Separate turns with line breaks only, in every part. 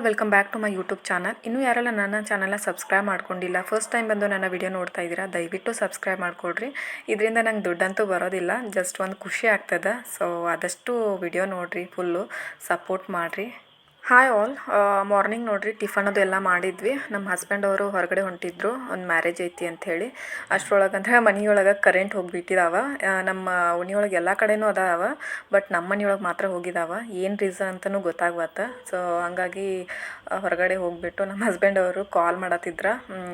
All welcome back to my YouTube channel. ಇನ್ನೂ ಯಾರೆಲ್ಲ ನನ್ನ ಚಾನಲ್ನ ಸಬ್ಸ್ಕ್ರೈಬ್ ಮಾಡ್ಕೊಂಡಿಲ್ಲ ಫಸ್ಟ್ ಟೈಮ್ ಬಂದು ನನ್ನ ವಿಡಿಯೋ ನೋಡ್ತಾ ಇದ್ದೀರಾ, ದಯವಿಟ್ಟು ಸಬ್ಸ್ಕ್ರೈಬ್ ಮಾಡ್ಕೊಡ್ರಿ ಇದರಿಂದ ನಂಗೆ ದುಡ್ಡಂತೂ ಬರೋದಿಲ್ಲ ಜಸ್ಟ್ ಒಂದು ಖುಷಿ ಆಗ್ತದೆ. ಸೊ ಆದಷ್ಟು ವಿಡಿಯೋ ನೋಡಿರಿ ಫುಲ್ಲು ಸಪೋರ್ಟ್ ಮಾಡಿರಿ. ಹಾಯ್ ಆಲ್ ಮಾರ್ನಿಂಗ್ ನೋಡ್ರಿ ಟಿಫನ್ ಅದು ಎಲ್ಲ ಮಾಡಿದ್ವಿ. ನಮ್ಮ ಹಸ್ಬೆಂಡ್ ಅವರು ಹೊರಗಡೆ ಹೊಂಟಿದ್ರು. ಒಂದು ಮ್ಯಾರೇಜ್ ಐತಿ ಅಂಥೇಳಿ ಅಷ್ಟರೊಳಗೆ ಅಂದರೆ ಮನೆಯೊಳಗೆ ಕರೆಂಟ್ ಹೋಗಿಬಿಟ್ಟಿದಾವ. ನಮ್ಮ ಉಣಿಯೊಳಗೆ ಎಲ್ಲ ಕಡೆನೂ ಅದಾವ. ಬಟ್ ನಮ್ಮ ಮನೆಯೊಳಗೆ ಮಾತ್ರ ಹೋಗಿದಾವ. ಏನು ರೀಸನ್ ಅಂತಲೂ ಗೊತ್ತಾಗ್ವತ್ತ ಸೊ ಹಂಗಾಗಿ ಹೊರಗಡೆ ಹೋಗಿಬಿಟ್ಟು ನಮ್ಮ ಹಸ್ಬೆಂಡ್ ಅವರು ಕಾಲ್ ಮಾಡತ್ತಿದ್ರ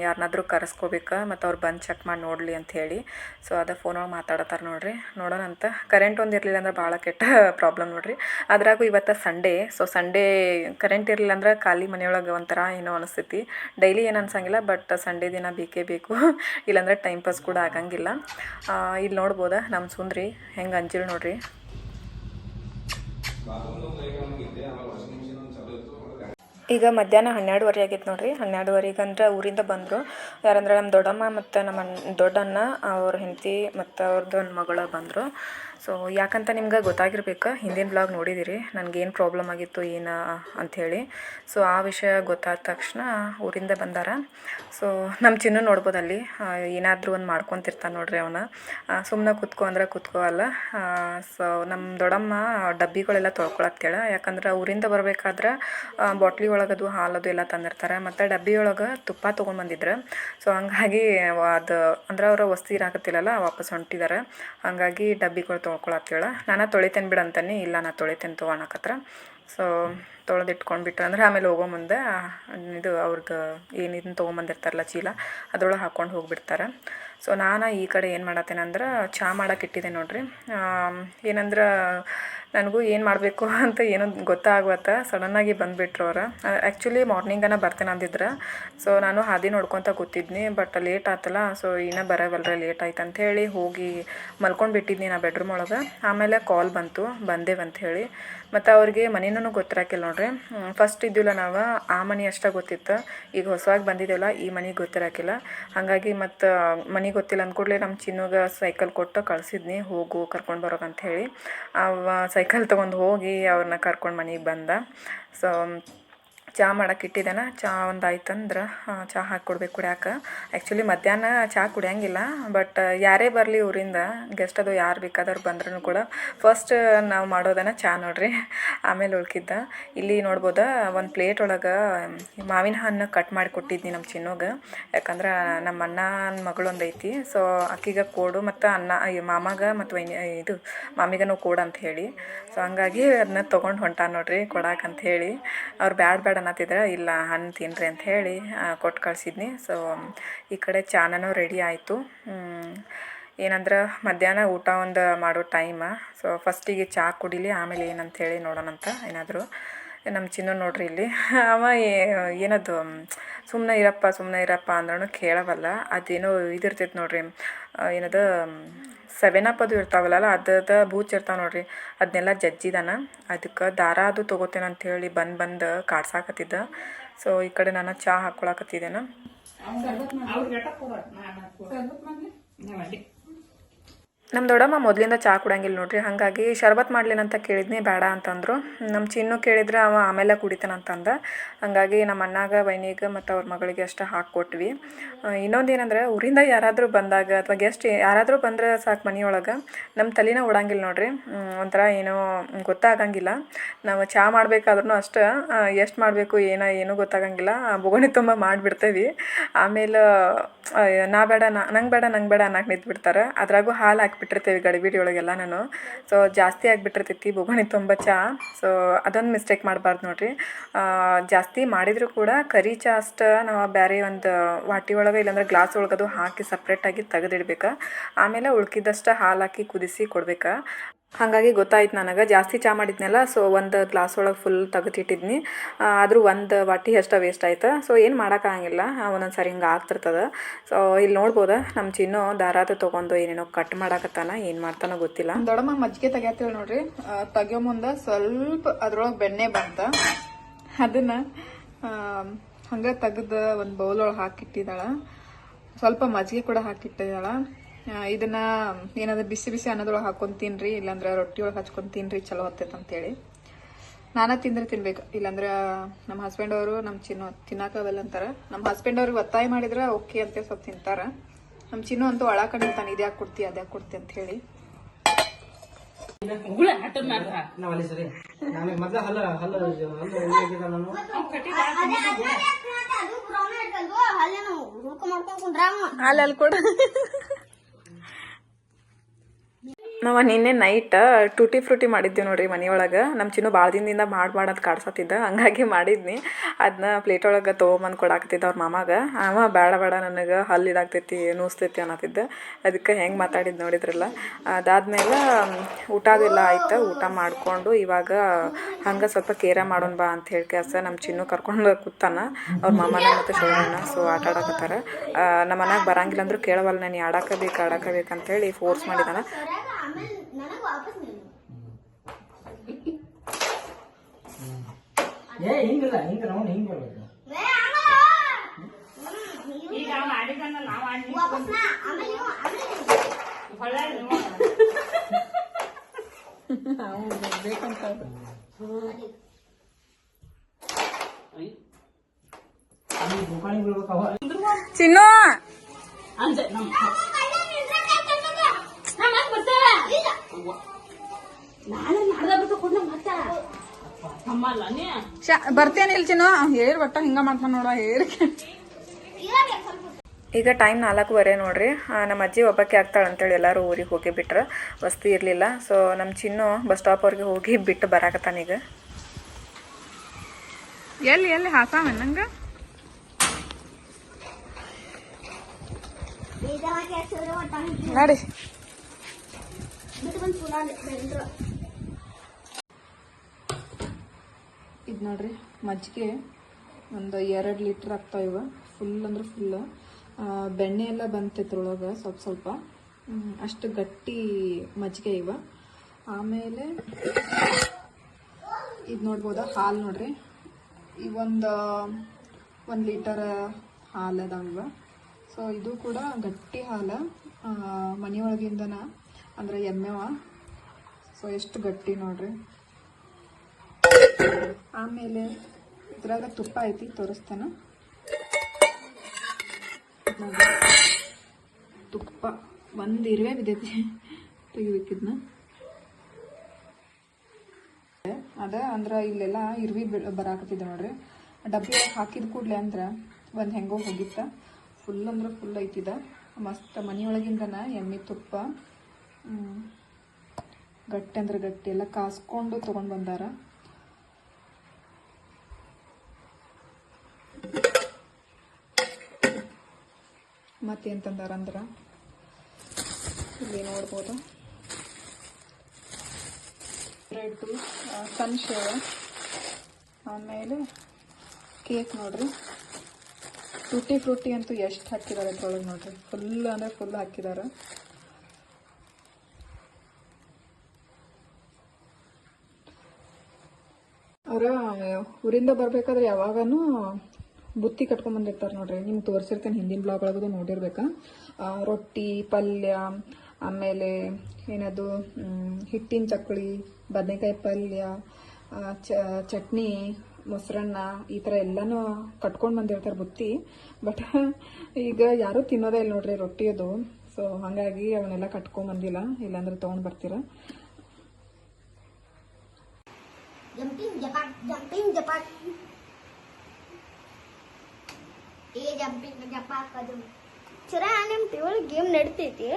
ಯಾರನ್ನಾದ್ರೂ ಕರೆಸ್ಕೋಬೇಕು? ಮತ್ತು ಅವ್ರು ಬಂದು ಚೆಕ್ ಮಾಡಿ ನೋಡಲಿ ಅಂತ ಹೇಳಿ. ಸೊ ಅದ ಫೋನೊಳಗೆ ಮಾತಾಡತ್ತಾರೆ ನೋಡ್ರಿ. ನೋಡೋಣ ಅಂತ. ಕರೆಂಟ್ ಒಂದು ಇರಲಿಲ್ಲ ಅಂದ್ರೆ ಭಾಳ ಕೆಟ್ಟ ಪ್ರಾಬ್ಲಮ್ ನೋಡ್ರಿ. ಅದ್ರಾಗೂ ಇವತ್ತು ಸಂಡೇ ಸೊ ಸಂಡೇ ಕರೆಂಟ್ ಇರಲಿಲ್ಲ ಅಂದ್ರೆ ಖಾಲಿ ಮನೆಯೊಳಗೆ ಒಂಥರ ಏನೋ ಅನಿಸ್ತೈತಿ. ಡೈಲಿ ಏನು ಅನ್ಸಂಗಿಲ್ಲ ಬಟ್ ಸಂಡೇ ದಿನ ಬೇಕೇ ಬೇಕು. ಇಲ್ಲಾಂದ್ರೆ ಟೈಮ್ ಪಾಸ್ ಕೂಡ ಆಗಂಗಿಲ್ಲ. ಇಲ್ಲಿ ನೋಡ್ಬೋದಾ ನಮ್ಮ ಸುಂದ್ರಿ? ಹೆಂಗೆ ಅಂಜಿಲ್ ನೋಡ್ರಿ? ಈಗ ಮಧ್ಯಾಹ್ನ ಹನ್ನೆರಡುವರೆ ಆಗೈತೆ ನೋಡಿರಿ. ಹನ್ನೆರಡುವರೆಗೆ ಅಂದ್ರೆ ಊರಿಂದ ಬಂದರು. ಯಾರಂದ್ರೆ ನಮ್ಮ ದೊಡ್ಡಮ್ಮ ಮತ್ತು ನಮ್ಮ ದೊಡ್ಡಣ್ಣ, ಅವ್ರ ಹೆಂಡತಿ ಮತ್ತು ಅವ್ರದ್ದು ಒಂದು ಮಗಳು ಬಂದರು. ಸೊ ಯಾಕಂತ ನಿಮ್ಗೆ ಗೊತ್ತಾಗಿರ್ಬೇಕು, ಹಿಂದಿನ ಬ್ಲಾಗ್ ನೋಡಿದಿರಿ, ನನಗೇನು ಪ್ರಾಬ್ಲಮ್ ಆಗಿತ್ತು, ಏನು ಅಂಥೇಳಿ ಸೊ ಆ ವಿಷಯ ಗೊತ್ತಾದ ತಕ್ಷಣ ಊರಿಂದ ಬಂದಾರ. ಸೊ ನಮ್ಮ ಚಿನ್ನು ನೋಡ್ಬೋದು ಅಲ್ಲಿ. ಏನಾದರೂ ಒಂದು ಮಾಡ್ಕೊತಿರ್ತಾನೆ ನೋಡ್ರಿ ಅವನ. ಸುಮ್ಮನೆ ಕುತ್ಕೊ ಅಂದ್ರೆ ಕುತ್ಕೋ ಅಲ್ಲ. ಸೊ ನಮ್ಮ ದೊಡ್ಡಮ್ಮ ಡಬ್ಬಿಗಳೆಲ್ಲ ತೊಳ್ಕೊಳತ್ತೇಳ ಯಾಕಂದ್ರೆ ಊರಿಂದ ಬರಬೇಕಾದ್ರೆ ಬಾಟ್ಲಿ ಒಳಗದು ಹಾಲದು ಎಲ್ಲ ತಂದಿರ್ತಾರೆ. ಮತ್ತು ಡಬ್ಬಿ ಒಳಗೆ ತುಪ್ಪ ತೊಗೊಂಡು ಬಂದಿದ್ರು. ಸೊ ಹಂಗಾಗಿ ಅದು, ಅಂದ್ರೆ ಅವರ ವಸ್ತು ಇರಾಕತ್ತಿಲ್ಲಲ್ಲ, ವಾಪಸ್ ಹೊಂಟಿದ್ದಾರೆ ಹಂಗಾಗಿ ಡಬ್ಬಿಗಳು ತೊಳ್ಕೊಳತ್ತೇಳ ನಾನು ತೊಳಿತೇನೆ ಬಿಡು ಅಂತಾನೆ ಇಲ್ಲ ನಾನು ತೊಳಿತೇನೆ ತೊಗೊಳಕತ್ರ ಸೊ ತೊಳೆದಿಟ್ಕೊಂಡ್ಬಿಟ್ರೆ ಅಂದ್ರೆ ಆಮೇಲೆ ಹೋಗೋ ಮುಂದೆ, ಇದು ಅವ್ರದ್ದು ಏನಿದ್ನ ತೊಗೊಂಬಂದಿರ್ತಾರಲ್ಲ ಚೀಲ, ಅದ್ರೊಳಗೆ ಹಾಕ್ಕೊಂಡು ಹೋಗಿಬಿಡ್ತಾರೆ. ಸೊ ನಾನು ಈ ಕಡೆ ಏನು ಮಾಡತ್ತೇನೆ ಅಂದ್ರೆ ಚಹಾ ಮಾಡಕ್ಕೆ ಇಟ್ಟಿದ್ದೆ ನೋಡ್ರಿ ಏನಂದ್ರೆ ನನಗೂ ಏನು ಮಾಡಬೇಕು ಅಂತ ಏನೂ ಗೊತ್ತಾಗ್ವತ್ತ. ಸಡನ್ನಾಗಿ ಬಂದುಬಿಟ್ರು ಅವ್ರು. ಆ್ಯಕ್ಚುಲಿ ಮಾರ್ನಿಂಗನ ಬರ್ತೇನೆ ಅಂದಿದ್ರು. ಸೊ ನಾನು ಹಾದಿ ನೋಡ್ಕೊತ ಕೂತಿದ್ನಿ ಬಟ್ ಲೇಟ್ ಆತಲ್ಲ ಸೊ ಇನ್ನೂ ಬರವಲ್ರ ಲೇಟ್ ಆಯ್ತು ಅಂತ ಹೇಳಿ ಹೋಗಿ ಮಲ್ಕೊಂಡು ಬಿಟ್ಟಿದ್ನಿ ನಾ ಬೆಡ್ರೂಮ್ ಒಳಗೆ. ಆಮೇಲೆ ಕಾಲ್ ಬಂತು, ಬಂದೇವು ಹೇಳಿ. ಮತ್ತು ಅವ್ರಿಗೆ ಮನೇನೂ ಗೊತ್ತಿರಾಕಿಲ್ಲ ನೋಡ್ರಿ. ಫಸ್ಟ್ ಇದ್ದಿಲ್ಲ ನಾವು, ಆ ಮನೆ ಅಷ್ಟೇ ಗೊತ್ತಿತ್ತು. ಈಗ ಹೊಸವಾಗಿ ಬಂದಿದ್ದೇವಲ್ಲ ಈ ಮನೆಗೆ ಗೊತ್ತಿರಾಕಿಲ್ಲ. ಹಾಗಾಗಿ ಮತ್ತು ಮನೆ ಗೊತ್ತಿಲ್ಲ ಅಂದ್ಕೂಡ್ಲೆ ನಮ್ಮ ಚಿನ್ನಗ ಸೈಕಲ್ ಕೊಟ್ಟು ಕಳಿಸಿದ್ನಿ, ಹೋಗು, ಕರ್ಕೊಂಡು ಬರೋಕೆ ಅಂತ ಹೇಳಿ. ಅವ ಸೈಕಲ್ ತೊಗೊಂಡು ಹೋಗಿ ಅವ್ರನ್ನ ಕರ್ಕೊಂಡು ಮನೆಗೆ ಬಂದ. ಸೊ ಚಹಾ ಮಾಡಕ್ಕೆ ಇಟ್ಟಿದ್ದೇನೆ. ಚಹಾ ಒಂದು ಆಯ್ತಂದ್ರೆ ಚಹಾ ಹಾಕಿ ಕೊಡ್ಬೇಕು ಕುಡ್ಯಾಕ. ಆ್ಯಕ್ಚುಲಿ ಮಧ್ಯಾಹ್ನ ಚಹಾ ಕುಡಿಯಂಗಿಲ್ಲ ಬಟ್ ಯಾರೇ ಬರಲಿ ಊರಿಂದ ಗೆಸ್ಟ್ ಅದು ಯಾರು ಬೇಕಾದವ್ರು ಬಂದ್ರೂ ಕೂಡ ಫಸ್ಟ್ ನಾವು ಮಾಡೋದನ್ನ ಚಹಾ ನೋಡ್ರಿ. ಆಮೇಲೆ ಉಳ್ಕಿದ್ದ. ಇಲ್ಲಿ ನೋಡ್ಬೋದ, ಒಂದು ಪ್ಲೇಟ್ ಒಳಗೆ ಮಾವಿನ ಹಣ್ಣು ಕಟ್ ಮಾಡಿ ಕೊಟ್ಟಿದ್ನಿ ನಮ್ಮ ಚಿನ್ನೋಗೆ. ಯಾಕಂದ್ರೆ ನಮ್ಮ ಅಣ್ಣನ ಮಗಳೊಂದೈತಿ ಒಂದು ಐತಿ. ಸೊ ಅಕ್ಕಿಗೆ ಕೋಡು ಮತ್ತು ಅನ್ನ ಮಾಮಾಗ ಮತ್ತು ಇದು ಮಾಮಿಗನೂ ಕೋಡು ಅಂತ ಹೇಳಿ. ಸೊ ಹಂಗಾಗಿ ಅದನ್ನ ತೊಗೊಂಡು ಹೊಂಟ ನೋಡ್ರಿ ಕೊಡಾಕ ಅಂತ ಹೇಳಿ. ಅವ್ರು ಬ್ಯಾಡ ಬ್ಯಾಡ ಅನ್ನತ್ತಿದ್ರೆ ಇಲ್ಲ, ಹಣ್ಣು ತಿನ್ನಿರಿ ಅಂತ ಹೇಳಿ ಕೊಟ್ಟು ಕಳಿಸಿದ್ನಿ. ಸೊ ಈ ಕಡೆ ಚಾನೂ ರೆಡಿ ಆಯಿತು. ಏನಂದ್ರೆ, ಮಧ್ಯಾಹ್ನ ಊಟ ಒಂದು ಮಾಡೋ ಟೈಮ ಸೊ ಫಸ್ಟಿಗೆ ಚಹಾ ಕುಡಿಲಿ, ಆಮೇಲೆ ಏನಂತ ಹೇಳಿ ನೋಡೋಣಂತ ಏನಾದರೂ. ನಮ್ಮ ಚಿನ್ನು ನೋಡ್ರಿ ಇಲ್ಲಿ. ಅವ ಏನದು ಸುಮ್ಮನೆ ಇರಪ್ಪ ಸುಮ್ಮನೆ ಇರಪ್ಪ ಅಂದ್ರೂ ಕೇಳವಲ್ಲ. ಅದೇನೋ ಇದಿರ್ತೈತೆ ನೋಡ್ರಿ. ಏನದು ಸೆವೆನ್ ಅಪ್ ಅದು ಇರ್ತಾವಲ್ಲ ಅದ ಬೂಚ್ ಇರ್ತಾವೆ ನೋಡ್ರಿ. ಅದನ್ನೆಲ್ಲ ಜಜ್ಜಿದಾನ. ಅದಕ್ಕೆ ದಾರ ಅದು ತೊಗೋತೇನೆ ಅಂಥೇಳಿ ಹೇಳಿ ಬಂದು ಬಂದು ಕಾಡ್ಸಾಕತ್ತಿದ್ದ. ಸೊ ಈ ಕಡೆ ನಾನು ಚಹಾ ಹಾಕ್ಕೊಳಕತ್ತಿದ್ದೇನೆ ನಮ್ಮ ದೊಡ್ಡಮ್ಮ ಮೊದಲಿಂದ ಚಹಾ ಕುಡಂಗಿಲ್ಲ ನೋಡ್ರಿ, ಹಾಗಾಗಿ ಶರ್ಬತ್ ಮಾಡ್ಲೇನಂತ ಕೇಳಿದ್ನಿ, ಬೇಡ ಅಂತಂದರು. ನಮ್ಮ ಚಿನ್ನು ಕೇಳಿದ್ರೆ ಅವ ಆಮೇಲೆ ಕುಡಿತಾನಂತಂದ. ಹಾಗಾಗಿ ನಮ್ಮ ಅಣ್ಣಾಗ, ವೈನಿಗೆ ಮತ್ತು ಅವ್ರ ಮಗಳಿಗೆ ಅಷ್ಟೇ ಹಾಕ್ಕೊಟ್ವಿ ಇನ್ನೊಂದು ಏನಂದ್ರೆ, ಊರಿಂದ ಯಾರಾದರೂ ಬಂದಾಗ ಅಥವಾ ಗೆಸ್ಟ್ ಯಾರಾದರೂ ಬಂದ್ರೆ ಸಾಕು ಮನೆಯೊಳಗೆ ನಮ್ಮ ತಲೆನ ಓಡಂಗಿಲ್ಲ ನೋಡ್ರಿ. ಒಂಥರ ಏನೋ ಗೊತ್ತಾಗಂಗಿಲ್ಲ. ನಾವು ಚಹಾ ಮಾಡಬೇಕಾದ್ರೂ ಅಷ್ಟು ಎಷ್ಟು ಮಾಡಬೇಕು, ಏನೋ, ಏನೂ ಗೊತ್ತಾಗಂಗಿಲ್ಲ. ಬೊಗಣಿ ತುಂಬ ಮಾಡಿಬಿಡ್ತೇವೆ. ಆಮೇಲೆ ನಾ ಬೇಡ, ನಾ, ನಂಗೆ ಬೇಡ ನಂಗೆ ಬೇಡ ಅನ್ನಕ್ಕೆ ನಿಂತ್ಬಿಡ್ತಾರೆ. ಅದ್ರಾಗೂ ಹಾಲು ಹಾಕ್ಬಿಟ್ಟಿರ್ತೇವೆ ಗಡಿಬಿಡಿ ಒಳಗೆಲ್ಲ ನಾನು. ಸೊ ಜಾಸ್ತಿ ಆಗಿಬಿಟ್ಟಿರ್ತೈತಿ, ಬೊಗಣಿ ತುಂಬ ಚಹಾ ಸೊ ಅದೊಂದು ಮಿಸ್ಟೇಕ್ ಮಾಡಬಾರ್ದು ನೋಡಿರಿ. ಜಾಸ್ತಿ ಮಾಡಿದರೂ ಕೂಡ ಕರಿ ಚಹಾ ಅಷ್ಟು ನಾವು ಬೇರೆ ಒಂದು ವಾಟಿ ಒಳಗೆ ಇಲ್ಲಾಂದ್ರೆ ಗ್ಲಾಸ್ ಒಳಗದು ಹಾಕಿ ಸಪ್ರೇಟಾಗಿ ತೆಗೆದಿಡ್ಬೇಕು. ಆಮೇಲೆ ಉಳ್ಕಿದ್ದಷ್ಟು ಹಾಲು ಹಾಕಿ ಕುದಿಸಿ ಕೊಡ್ಬೇಕು. ಹಾಗಾಗಿ ಗೊತ್ತಾಯ್ತು ನನಗೆ. ಜಾಸ್ತಿ ಚಾ ಮಾಡಿದ್ನಲ್ಲ ಸೊ ಒಂದು ಗ್ಲಾಸ್ ಒಳಗೆ ಫುಲ್ ತೆಗೆದಿಟ್ಟಿದ್ನಿ. ಆದರೂ ಒಂದು ವಾಟಿ ಅಷ್ಟು ವೇಸ್ಟ್ ಆಯ್ತು. ಸೊ ಏನು ಮಾಡೋಕ್ಕಾಗಿಲ್ಲ ಒಂದೊಂದು ಸರಿ ಹಿಂಗೆ ಆಗ್ತಿರ್ತದೆ. ಸೊ ಇಲ್ಲಿ ನೋಡ್ಬೋದು ನಮ್ಮ ಚಿನ್ನು ದಾರಾತ ತೊಗೊಂಡು ಏನೇನೋ ಕಟ್ ಮಾಡಾಕತ್ತಾನ, ಏನು ಮಾಡ್ತಾನೋ ಗೊತ್ತಿಲ್ಲ. ದೊಡ್ಡಮ್ಮ ಮಜ್ಜಿಗೆ ತೆಗ್ಯಾತೀವಿ ನೋಡ್ರಿ. ತೆಗಿಯೋ ಮುಂದೆ ಸ್ವಲ್ಪ ಅದ್ರೊಳಗೆ ಬೆಣ್ಣೆ ಬಂತ. ಅದನ್ನ ಹಂಗೆ ತೆಗೆದು ಒಂದು ಬೌಲ್ ಒಳಗೆ ಹಾಕಿಟ್ಟಿದ್ದಾಳೆ. ಸ್ವಲ್ಪ ಮಜ್ಜಿಗೆ ಕೂಡ ಹಾಕಿಟ್ಟಿದ್ದಾಳ. ಇದನ್ನ ಏನಾದ್ರು ಬಿಸಿ ಬಿಸಿ ಅನ್ನದೊಳಗೆ ಹಾಕೊಂಡು ತಿನ್ರಿ ಇಲ್ಲಾಂದ್ರೆ ರೊಟ್ಟಿ ಒಳಗೆ ಹಚ್ಕೊಂಡು ತಿನ್ರಿ ಚಲೋ ಹೊತ್ತೈತೆ ಅಂತೇಳಿ.
ನಾನೇ ತಿಂದ್ರೆ ತಿನ್ಬೇಕು ಇಲ್ಲಾಂದ್ರೆ ನಮ್ಮ ಹಸ್ಬೆಂಡ್ ಅವರು ನಮ್ಮ ಚಿನ್ನು ತಿನ್ನಕಾಗಲ್ಲ ಅಂತಾರ. ನಮ್ಮ ಹಸ್ಬೆಂಡ್ ಅವ್ರಿಗೆ ಒತ್ತಾಯ ಮಾಡಿದ್ರೆ ಓಕೆ ಅಂತ ಸ್ವಲ್ಪ ತಿಂತಾರ. ನಮ್ಮ ಚಿನ್ನು ಅಂತೂ ಒಳ ಕಡೆ ತಾನೆ ಇದ್ಯಾಕೆ ಕೊಡ್ತಿ ಅದ್ಯಾಕೆ ಕೊಡ್ತಿ ಅಂತ ಹೇಳಿ.
ಅಲ್ಲಿ ಸರಿ ನಾನು ಮೊದ್ಲ ಹಲ್ಲ ಹಲ್ಲ ಹಲ್ಲ ಹೋಗಿದ್ದ ನಾನು
ಅದು ಬ್ರೌನ್ ಇಟ್ಕಲ್ದು ಅಲ್ಲೇನು ಹುಡ್ಕ ಮಾಡ್ಕೊಂಡ್ ಕುಂಡ್ರಾಮ
ಅಲ್ಲಿ ಅಲ್ಲಿ ಕೊಡ ನಾವು ನಿನ್ನೆ ನೈಟ್ ಟೂಟಿ ಫ್ರೂಟಿ ಮಾಡಿದ್ದೀವಿ ನೋಡ್ರಿ ಮನೆಯೊಳಗೆ. ನಮ್ಮ ಚಿನ್ನು ಭಾಳ ದಿನದಿಂದ ಮಾಡಬಾರ್ದು ಅಂತ ಕಾಡ್ಸತ್ತಿದ್ದ. ಹಂಗಾಗಿ ಮಾಡಿದ್ನಿ. ಅದನ್ನ ಪ್ಲೇಟ್ ಒಳಗೆ ತೊಗೊಂಬಂದು ಕೊಡಾಕತ್ತಿದ್ದ ಅವ್ರ ಮಾಮಾಗ. ಅವ ಬೇಡ ಬೇಡ ನನಗೆ ಹಲ್ಲು ಇದಾಗ್ತೈತಿ ನೋಸ್ತೈತಿ ಅನ್ನತ್ತಿದ್ದ. ಅದಕ್ಕೆ ಹೆಂಗೆ ಮಾತಾಡಿದ್ದು ನೋಡಿದ್ರಲ್ಲ. ಅದಾದ್ಮೇಲೆ ಊಟ ಅದೆಲ್ಲ ಆಯ್ತು. ಊಟ ಮಾಡಿಕೊಂಡು ಇವಾಗ ಹಂಗೆ ಸ್ವಲ್ಪ ಕೇರ ಮಾಡೋಣ ಬಾ ಅಂತ ಹೇಳಿ ಕೆಲಸ ನಮ್ಮ ಚಿನ್ನು ಕರ್ಕೊಂಡು ಕೂತಾನ. ಅವ್ರ ಮಾಮನ ಮತ್ತು ಶೋಣ ಸೊ ಆಟ ಆಡಕತ್ತಾರ. ನಮ್ಮ ಮನೆಗೆ ಬರಂಗಿಲ್ಲ ಅಂದ್ರೂ ಕೇಳವಲ್ಲ ನಾನು ಆಡಾಕ ಬೇಕು ಬೇಕು ಫೋರ್ಸ್ ಮಾಡಿದಾನ.
ಆಮೇಲೆ ನನಗ್ ವಾಪಸ್ ನೀನು
ಏ ಹಿಂಗಿಲ್ಲ ಹಿಂಗ ನಾವು ಹಿಂಗ್ ಬರ್ಬೇಕು
ಏ, ಆಮೇಲೆ ಹ್ಮ್, ನೀವು ವಾಪಸ್ ನಾ ಆಮೇಲೆ ನೀವು ಆಮೇಲೆ ನೀವು.
ಅಲ್ಲಿ ದುಕಾನಿಗೆ ಬೀಳ್ಬೇಕವ
ಚಿನ್ನು ಬರ್ತೇನಿಲ್ಲ ಚಿನ್ನು. ಹೇರ್ ಒಟ್ಟ ಹಿಂಗ ಮಾಡ್ತಾನ ನೋಡ
ಸ್ವಲ್ಪ
ಈಗ ಟೈಮ್ ನಾಲ್ಕೂವರೆ ನೋಡ್ರಿ. ನಮ್ಮ ಅಜ್ಜಿ ಒಬ್ಬಕ್ಕೆ ಆಗ್ತಾಳೆ ಅಂತೇಳಿ ಎಲ್ಲರೂ ಊರಿಗೆ ಹೋಗಿ ಬಿಟ್ರೆ. ವಸ್ತಿ ಇರಲಿಲ್ಲ. ಸೊ ನಮ್ಮ ಚಿನ್ನು ಬಸ್ ಸ್ಟಾಪ್ವರೆಗೆ ಹೋಗಿ ಬಿಟ್ಟು ಬರಾಕತ್ತಾನೀಗ ಎಲ್ಲಿ ಎಲ್ಲಿ ಹಾಕಾವ ನಂಗೆ? ನೋಡಿ. ಇದು ನೋಡ್ರಿ, ಮಜ್ಜಿಗೆ ಒಂದು ಎರಡು ಲೀಟ್ರ್ ಆಗ್ತಾವ ಇವ. ಫುಲ್ ಅಂದ್ರೆ ಫುಲ್ ಬೆಣ್ಣೆ ಎಲ್ಲ ಒಳಗೆ ಸ್ವಲ್ಪ ಸ್ವಲ್ಪ. ಅಷ್ಟು ಗಟ್ಟಿ ಮಜ್ಜಿಗೆ ಇವ. ಆಮೇಲೆ ಇದು ನೋಡ್ಬೋದು, ಹಾಲು ನೋಡ್ರಿ. ಇವೊಂದು ಒಂದು ಲೀಟರ್ ಹಾಲು ಅದಾವ ಇವ. ಸೊ ಇದು ಕೂಡ ಗಟ್ಟಿ ಹಾಲು. ಮನೆಯೊಳಗಿಂದನ ಅಂದ್ರೆ ಎಮ್ಮೆವ ಸೊ ಎಷ್ಟು ಗಟ್ಟಿ ನೋಡ್ರಿ. ಆಮೇಲೆ ಇದ್ರಾಗ ತುಪ್ಪ ಐತಿ, ತೋರಿಸ್ತೇನೆ. ತುಪ್ಪ, ಒಂದು ಇರುವೆ ಬಿದ್ದೈತಿ. ತೆಗಿಬೇಕಿದ್ನ. ಅದ ಅಂದ್ರೆ ಇಲ್ಲೆಲ್ಲ ಇರ್ವಿ ಬರಾಕತ್ತಿದ್ದ ನೋಡ್ರಿ. ಡಬ್ಬಿ ಹಾಕಿದ ಕೂಡ್ಲೆ ಅಂದ್ರೆ ಒಂದು ಹೆಂಗೋ ಹೋಗಿತ್ತ. ಫುಲ್ ಅಂದ್ರೆ ಫುಲ್ ಐತಿದ. ಮಸ್ತ್ ಮನೆಯೊಳಗಿಂದನ ಎಮ್ಮೆ ತುಪ್ಪ. ಗಟ್ಟಿ ಅಂದ್ರೆ ಗಟ್ಟಿ ಎಲ್ಲ ಕಾಸ್ಕೊಂಡು ತೊಗೊಂಡು ಬಂದಾರ. ಮತ್ತೇಂತಂದಾರ ಅಂದ್ರೆ? ಇಲ್ಲಿ ನೋಡ್ಬೋದು. ಬ್ರೆಡ್ಡು ಸನ್ ಶೇವ್ ಆಮೇಲೆ ಕೇಕ್ ನೋಡ್ರಿ. ಟುಟಿ ಫ್ರೂಟಿ ಅಂತೂ ಎಷ್ಟು ಹಾಕಿದ್ದಾರೆ ಅದ್ರೊಳಗೆ ನೋಡ್ರಿ. ಫುಲ್ ಅಂದರೆ ಫುಲ್ ಹಾಕಿದ್ದಾರೆ ಅವ್ರ, ಊರಿಂದ ಬರ್ಬೇಕಾದ್ರೆ ಯಾವಾಗನೂ ಬುತ್ತಿ ಕಟ್ಕೊಂಡ್ ಬಂದಿರ್ತಾರೆ ನೋಡ್ರಿ. ನಿಮ್ಗೆ ತೋರಿಸಿರ್ತೇನೆ ಹಿಂದಿನ ಬ್ಲಾಗ್ ಒಳಗದು ನೋಡಿರ್ಬೇಕಾ? ರೊಟ್ಟಿ, ಪಲ್ಯ, ಆಮೇಲೆ ಏನದು ಹಿಟ್ಟಿನ ಚಕ್ಕಳಿ ಬದನೆಕಾಯಿ ಪಲ್ಯ ಚಟ್ನಿ, ಮೊಸರನ್ನ ಈ ಥರ ಎಲ್ಲನೂ ಕಟ್ಕೊಂಡು ಬಂದಿರ್ತಾರೆ ಬುತ್ತಿ. ಬಟ್ ಈಗ ಯಾರೂ ತಿನ್ನೋದೇ ಇಲ್ಲ ನೋಡ್ರಿ ರೊಟ್ಟಿ ಅದು ಸೊ ಹಾಗಾಗಿ ಅವನ್ನೆಲ್ಲ ಕಟ್ಕೊಂಡ್ ಬಂದಿಲ್ಲ. ಇಲ್ಲಾಂದ್ರೆ ತೊಗೊಂಡು ಬರ್ತೀರಾ?
ಜಂಪಿಂಗ್ ಜಪಾಟ್ ಜಂಪಿಂಗ್ ಜಪಾಟ್ ಏ ಜಂಪಿಂಗ್ ಜಪಾಟ್ ಅದು ಚರ ನಿಮ್ಮ ಟಿವಿ ಗೇಮ್ ನಡಿತೈತಿ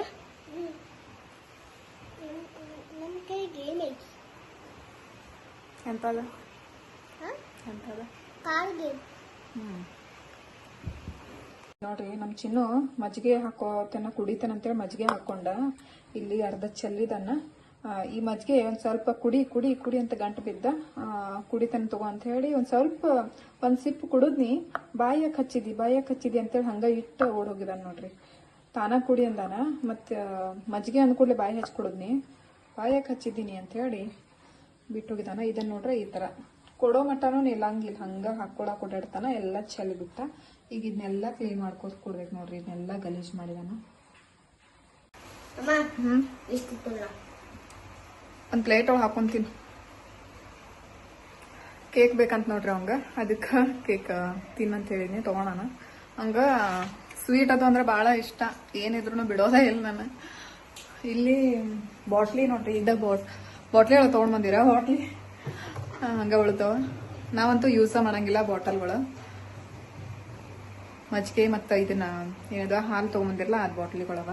ನಮ್ಮ ಕೈ ಗೇಮ್ ಐತಿ
ಎಂತದ
ಹಾಂ
ಎಂತದ
ಕಾರ್ ಗೇಮ್
ನೋಡ್ರಿ ನಮ್ಮ ಚಿನ್ನು ಮಜ್ಜಿಗೆ ಹಾಕೋತನ ಕುಡಿತಾನ ಅಂತೇಳಿ ಮಜ್ಜಿಗೆ ಹಾಕೊಂಡ. ಇಲ್ಲಿ ಅರ್ಧ ಚೆಲ್ಲಿದನ್ನ ಈ ಮಜ್ಜಿಗೆ ಒಂದು ಸ್ವಲ್ಪ ಕುಡಿ ಕುಡಿ ಕುಡಿ ಅಂತ ಗಂಟು ಬಿದ್ದ ಕುಡಿತಾನ ತಗೋ ಅಂತ ಹೇಳಿ ಒಂದು ಸ್ವಲ್ಪ, ಒಂದು ಸಿಪ್ ಕುಡಿದ್ನಿ ಬಾಯಾಗ ಹಚ್ಚಿದಿ ಬಾಯಾಗ ಹಚ್ಚಿದಿ ಅಂತೇಳಿ ಹಂಗೆ ಇಟ್ಟು ಓಡೋಗಿದಾನೆ ನೋಡ್ರಿ. ತಾನ ಕುಡಿ ಅಂದಾನ, ಮತ್ತು ಮಜ್ಜಿಗೆ ಅಂದ್ಕೂಡ್ಲೆ ಕೂಡಲೇ ಬಾಯಿ ಹಚ್ಚಿ ಬಾಯಾಗ ಹಚ್ಚಿದ್ದೀನಿ ಅಂತ ಹೇಳಿ ಬಿಟ್ಟೋಗಿದಾನ. ಇದನ್ನು ನೋಡ್ರೆ ಈ ತರ. ಕೊಡೋ ಮಟ್ಟನೂ ನಿಲ್ಲಂಗಿಲ್ಲ ಹಂಗೆ ಹಾಕೊಳಕ್ ಓಡಾಡ್ತಾನ ಎಲ್ಲ ಚೆಲ್ಲಿ ಬಿಟ್ಟ. ಈಗ ಇದನ್ನೆಲ್ಲ ಕ್ಲೀನ್ ಮಾಡ್ಕೊಂಡು ಕೊಡ್ಬೇಕು ನೋಡ್ರಿ, ಇದನ್ನೆಲ್ಲ ಗಲೀಜ್ ಮಾಡಿದಾನ.
ಹ್ಞೂ
ಒಂದ್ ಪ್ಲೇಟ್ ಒಳಗೆ ಹಾಕೊಂತೀನಿ. ಕೇಕ್ ಬೇಕಂತ ನೋಡ್ರಿ ಅವಂಗ. ಅದಕ್ಕೆ ಕೇಕ್ ತಿನ್ನಂತ ಹೇಳಿದ್ನಿ ತೊಗೊಳೋಣ ಹಂಗ ಸ್ವೀಟ್ ಅದು ಅಂದ್ರೆ ಭಾಳ ಇಷ್ಟ. ಏನಿದ್ರು ಬಿಡೋದೇ ಇಲ್ಲ ನಾನು. ಇಲ್ಲಿ ಬಾಟ್ಲಿ ನೋಡ್ರಿ, ಇದ್ದ ಬಾಟ್, ಬಾಟ್ಲಿ ಒಳಗೆ ತೊಗೊಂಡು ಬಂದಿರ? ಬಾಟ್ಲಿ? ಹಂಗೆ ಉಳ್ತಾವ ನಾವಂತೂ ಯೂಸ ಮಾಡಂಗಿಲ್ಲ ಬಾಟಲ್ಗಳು. ಮಜ್ಜಿಗೆ ಮತ್ತು ಇದನ್ನ ಏನಿದೆ ಹಾಲು ತೊಗೊಂಬಂದಿರಲ್ಲ ಅದು ಬಾಟ್ಲಿಗಳವ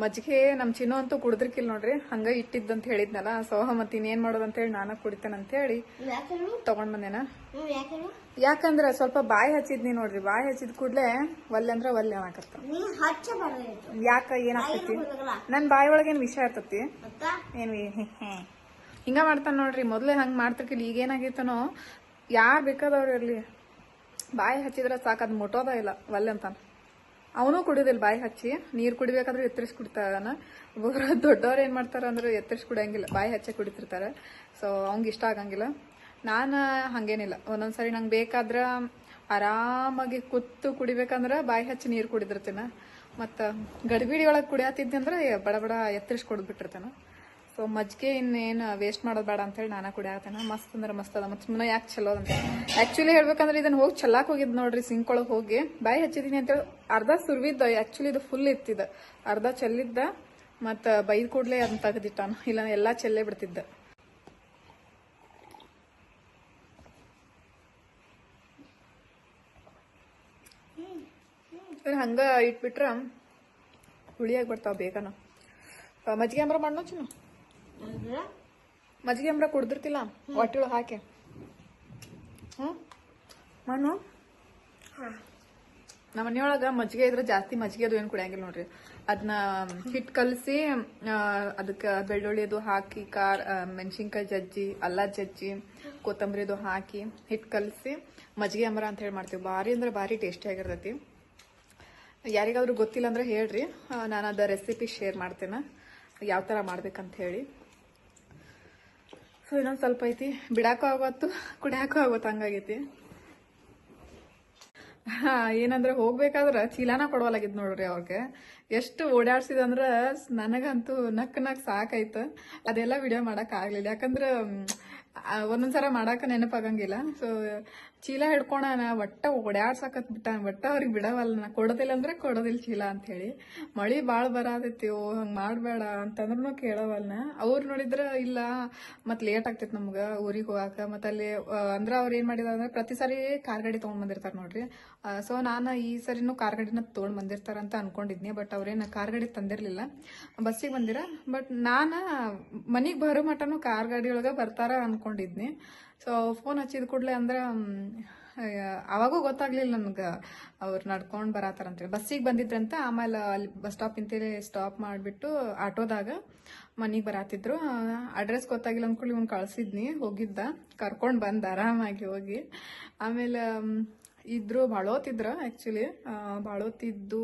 ಮಜ್ಜಿಗೆ ನಮ್ಮ ಚಿನ್ನೋ ಅಂತೂ ಕುಡಿದ್ರಿಕಿಲ್ಲ ನೋಡ್ರಿ. ಹಂಗ ಇಟ್ಟಿದ್ದಂತ ಹೇಳಿದ್ನಲ್ಲ ಸೊ ಮತ್ ಇನ್ನೇನ್ ಮಾಡೋದು ಅಂತೇಳಿ ನಾನು ಕುಡಿತೇನೆ ಅಂತ
ಹೇಳಿ ಹೇಳು?
ತಗೊಂಡ್ ಬಂದೇನ? ಯಾಕಂದ್ರ ಸ್ವಲ್ಪ ಬಾಯಿ ಹಚ್ಚಿದ್ನಿ ನೋಡ್ರಿ. ಬಾಯಿ ಹಚ್ಚಿದ ಕೂಡ್ಲೆ ಒಲ್ಲೆ ಅಂದ್ರ ಒಲ್ಲೆ ಅನ್ನಕತ್ತ. ಯಾಕ ಏನಾಗ್ತೈತಿ ನನ್ ಬಾಯಿ ಒಳಗೇನ್ ವಿಷಯ ಇರ್ತತಿ? ಏನ್. ಹಿಂಗ ಮಾಡ್ತಾನ ನೋಡ್ರಿ. ಮೊದ್ಲೇ ಹಂಗ ಮಾಡ್ತಿರ್ಕಿಲ್ಲ. ಈಗ ಏನಾಗೈತನೋ? ಯಾರ್ ಬೇಕಾದವ್ರು ಇರ್ಲಿ. ಬಾಯಿ ಹಚ್ಚಿದ್ರೆ ಸಾಕು ಅದ್ ಮುಟ್ಟೋದ ಇಲ್ಲ ಒಲ್ಲೆ ಅಂತಾನ. ಅವನು ಕುಡಿಯೋದಿಲ್ಲ, ಬಾಯಿ ಹಚ್ಚಿ. ನೀರು ಕುಡಿಬೇಕಾದ್ರೆ ಎತ್ತರಿಸಿ ಕುಡಿತಾನ. ಒಬ್ಬೊಬ್ರು ದೊಡ್ಡವ್ರು ಏನು ಮಾಡ್ತಾರೆ ಅಂದ್ರೆ ಎತ್ತರಿಸಿ ಕುಡಿಯಂಗಿಲ್ಲ, ಬಾಯಿ ಹಚ್ಚೆ ಕುಡಿತಿರ್ತಾರೆ. ಸೊ ಅವ್ನಿಗೆ ಇಷ್ಟ ಆಗಂಗಿಲ್ಲ. ನಾನು ಹಂಗೇನಿಲ್ಲ. ಒಂದೊಂದ್ಸರಿ ನಂಗೆ ಬೇಕಾದ್ರೆ ಆರಾಮಾಗಿ ಕುತ್ತು ಕುಡಿಬೇಕಂದ್ರೆ ಬಾಯಿ ಹಚ್ಚಿ ನೀರು ಕುಡಿದಿರ್ತೀನ. ಮತ್ತು ಗಡಿಬಿಡಿ ಒಳಗೆ ಕುಡಿಯತ್ತಿದ್ದೆ ಅಂದ್ರೆ ಬಡ ಬಡ ಎತ್ತರಿಸಿ ಸೊ ಮಜ್ಜಿಗೆ ಇನ್ನೇನು ವೇಸ್ಟ್ ಮಾಡೋದು ಬೇಡ ಅಂತೇಳಿ ನಾನು ಕುಡಿಯತ್ತೇನೆ ಮಸ್ತ್ ಅಂದ್ರೆ ಮಸ್ತ್ ಅದ. ಮತ್ತು ಸುಮ್ಮನೆ ಯಾಕೆ ಚಲೋ ಅಂತ ಆ್ಯಕ್ಚುಲಿ ಹೇಳ್ಬೇಕಂದ್ರೆ ಇದನ್ನ ಹೋಗಿ ಚಲ್ಲಾಕ್ ಹೋಗಿದ್ದು ನೋಡ್ರಿ ಸಿಂಕ್ ಒಳಗೆ ಹೋಗಿ. ಬಾಯಿ ಹಚ್ಚಿದೀನಿ ಅಂತೇಳಿ ಅರ್ಧ ಸುರ್ವಿದ್ದ ಆ್ಯಕ್ಚುಲಿ ಇದು ಫುಲ್ ಇತ್ತಿದ್ದ. ಅರ್ಧ ಚೆಲ್ಲಿದ್ದ, ಮತ್ತು ಬೈದ್ ಕೂಡಲೇ ಅದನ್ನ ತೆಗೆದಿಟ್ಟಾನು. ಇಲ್ಲ, ಎಲ್ಲ ಚೆಲ್ಲೇ ಬಿಡ್ತಿದ್ದ. ಹಂಗೆ ಇಟ್ಬಿಟ್ರ ಹುಳಿಯಾಗಿ ಬರ್ತಾವ ಬೇಗನ. ಮಜ್ಜಿಗೆ ಅಂಬ್ರ ಮಾಡೋ ಚಿನ್ನು? ಮಜ್ಜಿಗೆ ಅಂಬ್ರ ಕುಡ್ದಿರ್ತಿಲ್ಲ? ಹೊಟ್ಟೆಳು ಹಾಕಿ. ಹ್ಞೂ ಮಣ್ಣು? ನಮ್ಮ ಮನೆಯೊಳಗೆ ಮಜ್ಜಿಗೆ ಇದ್ರೆ ಜಾಸ್ತಿ ಮಜ್ಜಿಗೆ ಅದು ಏನು ಕುಡಿಯಂಗಿಲ್ಲ ನೋಡ್ರಿ. ಅದನ್ನ ಹಿಟ್ಟು ಕಲಸಿ ಅದಕ್ಕೆ ಬೆಳ್ಳುಳ್ಳಿ ಅದು ಹಾಕಿ ಕಾರ್ ಮೆಣಸಿನ್ಕಾಯಿ ಜಜ್ಜಿ ಅಲ್ಲ ಜಜ್ಜಿ ಕೊತ್ತಂಬರಿ ಅದು ಹಾಕಿ ಹಿಟ್ಟು ಕಲಸಿ ಮಜ್ಜಿಗೆ ಅಂಬರ ಅಂತ ಹೇಳಿ ಮಾಡ್ತೀವಿ. ಭಾರಿ ಅಂದ್ರೆ ಭಾರಿ ಟೇಸ್ಟಿ ಆಗಿರ್ತೈತಿ. ಯಾರಿಗಾದ್ರೂ ಗೊತ್ತಿಲ್ಲ ಅಂದ್ರೆ ಹೇಳ್ರಿ. ನಾನು ಅದ ರೆಸಿಪಿ ಶೇರ್ ಮಾಡ್ತೇನೆ. ಯಾವ ಥರ ಮಾಡ್ಬೇಕಂತ ಹೇಳಿ. ಸೊ, ಇನ್ನೊಂದು ಸ್ವಲ್ಪ ಐತಿ. ಬಿಡಾಕೂ ಆಗೋತ್ತು ಕುಡಿಯಾಕೂ ಆಗೋತ್ತು, ಹಂಗಾಗೈತಿ. ಹಾ, ಏನಂದ್ರೆ ಹೋಗ್ಬೇಕಾದ್ರೆ ಚೀಲಾನ ಕೊಡವಲಾಗಿದ್ ನೋಡ್ರಿ ಅವ್ರಿಗೆ. ಎಷ್ಟು ಓಡಾಡ್ಸಿದಂದ್ರೆ ನನಗಂತೂ ನಕ್ ನಕ್ ಸಾಕಾಯ್ತು. ಅದೆಲ್ಲ ವಿಡಿಯೋ ಮಾಡಕ್ ಯಾಕಂದ್ರೆ ಒಂದೊಂದ್ಸಲ ಮಾಡಾಕ ನೆನಪಾಗಂಗಿಲ್ಲ. ಸೊ ಚೀಲ ಹಿಡ್ಕೊಳನ ಒಟ್ಟ ಓಡಾಡ್ಸಕತ್ ಬಿಟ್ಟ ಒಟ್ಟ ಅವ್ರಿಗೆ ಬಿಡವಲ್ಲ ನಾ ಕೊಡೋದಿಲ್ಲ ಅಂದ್ರೆ ಕೊಡೋದಿಲ್ಲ ಚೀಲ ಅಂತ ಹೇಳಿ ಮಳಿ ಬಾಳ್ ಬರಾತೈತಿ, ಓ, ಹಂಗ್ ಮಾಡ್ಬೇಡ ಅಂತಂದ್ರೂ ಕೇಳವಲ್ನ. ಅವ್ರು ನೋಡಿದ್ರ ಇಲ್ಲ, ಮತ್ ಲೇಟ್ ಆಗ್ತೈತಿ ನಮ್ಗ ಊರಿಗೆ ಹೋಗಾಕ. ಮತ್ತು ಅಲ್ಲಿ ಅಂದ್ರ ಅವ್ರ ಏನ್ ಮಾಡಿದಾರ ಅಂದ್ರೆ ಪ್ರತಿ ಸಾರಿ ಕಾರ್ ಗಾಡಿ ತಗೊಂಡ್ ಬಂದಿರ್ತಾರ ನೋಡ್ರಿ. ಸೊ ನಾನು ಈ ಸರಿನೂ ಕಾರ್ ಗಾಡಿನ ತಗೊಂಡ್ ಬಂದಿರ್ತಾರ ಅಂತ ಅನ್ಕೊಂಡಿದ್ನಿ, ಬಟ್ ಅವ್ರೇನ ಕಾರ್ ಗಾಡಿ ತಂದಿರ್ಲಿಲ್ಲ. ಬಸ್ಸಿಗೆ ಬಂದಿರ? ಬಟ್ ನಾನ ಮನಿಗ್ ಬರೋ ಮಟನು ಕಾರ್ ಗಾಡಿ ಒಳಗ ಬರ್ತಾರ ಅನ್ಕೊಂಡಿದ್ನಿ. ಸೊ ಫೋನ್ ಹಚ್ಚಿದ ಕೂಡಲೇ ಅಂದ್ರೆ ಅವಾಗೂ ಗೊತ್ತಾಗ್ಲಿಲ್ಲ ನನ್ಗೆ ಅವ್ರು ನಡ್ಕೊಂಡು ಬರತ್ತಾರ ಅಂತೇಳಿ ಬಸ್ಸಿಗೆ ಬಂದಿದ್ರಂತ, ಆಮೇಲೆ ಅಲ್ಲಿ ಬಸ್ ಸ್ಟಾಪ್ ಇಂತೇಳಿ ಸ್ಟಾಪ್ ಮಾಡಿಬಿಟ್ಟು ಆಟೋದಾಗ ಮನೆಗೆ ಬರಾತಿದ್ರು ಅಡ್ರೆಸ್ ಗೊತ್ತಾಗಿಲ್ಲ ಅಂದ್ಕೊಳ್ಳಿ ಇವ್ನು ಕಳ್ಸಿದ್ನಿ, ಹೋಗಿದ್ದ. ಕರ್ಕೊಂಡು ಬಂದ ಆರಾಮಾಗಿ ಹೋಗಿ. ಆಮೇಲೆ ಇದ್ರು ಬಾಳೋತಿದ್ರ ಆ್ಯಕ್ಚುಲಿ ಬಾಳೋತಿದ್ದು